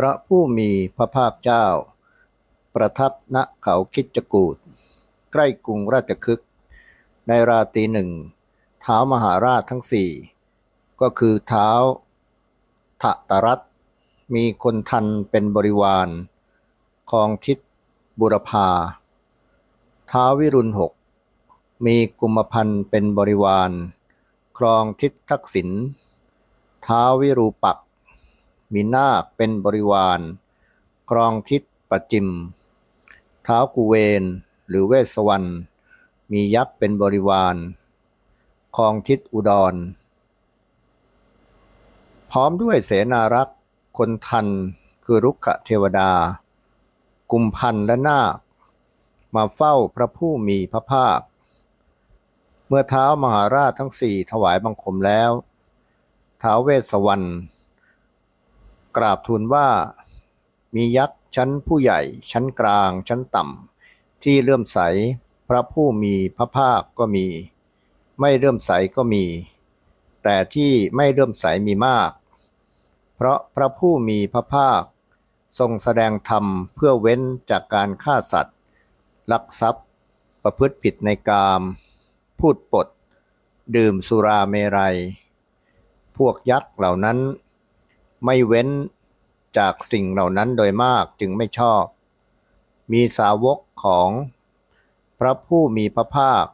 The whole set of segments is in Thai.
พระผู้มีพระภาคเจ้า ประทับณเขาคิดจกูฏใกล้กรุงราชคฤห์ในราตรีหนึ่งเท้ามหาราชทั้งสี่ก็คือเท้าทะตรัตมีคนทันเป็นบริวารคองทิศบุรพาท้าววิรุณหกมีกุมพันธ์เป็นบริวาร ครองทิศทักษิณท้าววิรูปักษ มีนาคเป็นบริวารครองทิศประจิมท้าวกุเวนหรือเวสวรรณมียักษ์เป็นบริวารครองทิศอุดร พร้อมด้วยเสนารักษ์คนทันคือรุกขเทวดา กุมพันและนาค มาเฝ้าพระผู้มีพระภาค เมื่อเท้ามหาราชทั้งสี่ถวายบังคมแล้ว ท้าวเวสสวรรณ กราบทูลว่ามียักษ์ชั้นผู้ใหญ่ ชั้นกลาง ชั้นต่ำที่เลื่อมใสพระผู้มีพระภาคก็มี ไม่เลื่อมใสก็มี แต่ที่ไม่เลื่อมใสมีมาก เพราะพระผู้มีพระภาค ทรงแสดงธรรมเพื่อเว้นจากการฆ่าสัตว์ ลักทรัพย์ ประพฤติผิดในกาม พูดปด ดื่มสุราเมรัย พวกยักษ์เหล่านั้น ไม่เว้น จากสิ่งเหล่านั้นโดยมากจึงไม่ชอบ มีสาวกของพระผู้มีพระภาค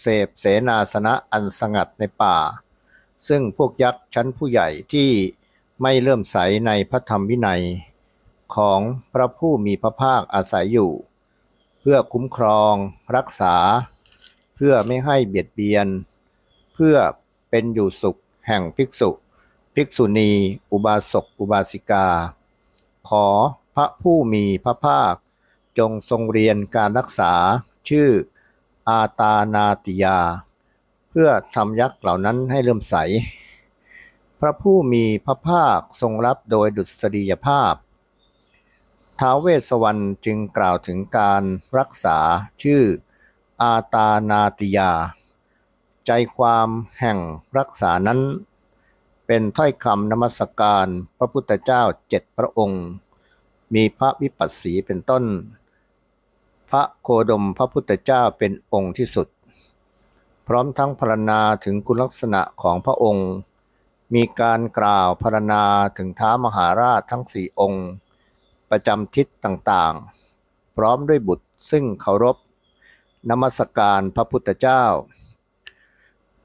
เสพเสนาสนะอันสงัดในป่า ซึ่งพวกยักษ์ชั้นผู้ใหญ่ที่ไม่เลื่อมใสในพระธรรมวินัย ของพระผู้มีพระภาคอาศัยอยู่ เพื่อคุ้มครองรักษา เพื่อไม่ให้เบียดเบียน เพื่อเป็นอยู่สุขแห่งภิกษุ ภิกษุณี อุบาสก อุบาสิกา ขอพระผู้มีพระภาค จงทรงเรียนการรักษาชื่ออาตานาติยา เพื่อทำยักษ์เหล่านั้นให้เลื่มใส พระผู้มีพระภาคทรงรับโดยดุษฎียภาพ ท้าวเวสสวรรณจึงกล่าวถึงการรักษาชื่ออาตานาติยา ใจความแห่งรักษานั้น เป็นถ้อยคำนมัสการพระพุทธเจ้าเจ็ดพระองค์ มีพระวิปัสสีเป็นต้น พระโคดมพระพุทธเจ้าเป็นองค์ที่สุด พร้อมทั้งพรรณนาถึงคุณลักษณะของพระองค์ มีการกล่าวพรรณนาถึงท้ามหาราชทั้งสี่องค์ ประจำทิศต่างๆ พร้อมด้วยบุตรซึ่งเคารพนมัสการพระพุทธเจ้า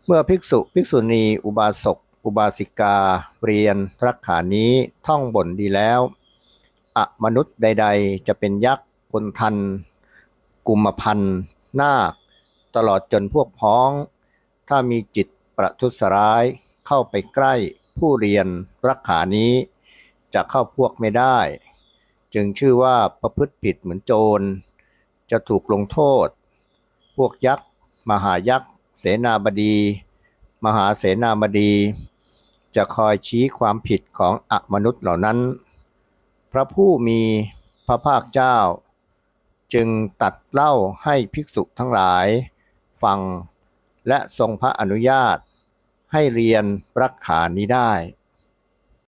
เมื่อภิกษุภิกษุณีอุบาสก อุบาสิกาเรียนรักขานี้ท่องบ่นดีแล้วอะมนุษย์ใด ๆ จะเป็นยักษ์คนทัน กุมพันธ์นาค ตลอดจนพวกพ้อง ถ้ามีจิตประทุษร้ายเข้าไปใกล้ผู้เรียนรักขานี้ จะเข้าพวกไม่ได้ จึงชื่อว่าประพฤติผิดเหมือนโจร จะถูกลงโทษ พวกยักษ์ มหายักษ์ เสนาบดี มหาเสนาบดี จะคอยชี้ความผิดของอมนุษย์เหล่านั้น พระผู้มีพระภาคเจ้า จึงตัดเล่าให้ภิกษุทั้งหลาย ฟังและทรงพระอนุญาต ให้เรียนรักขานี้ได้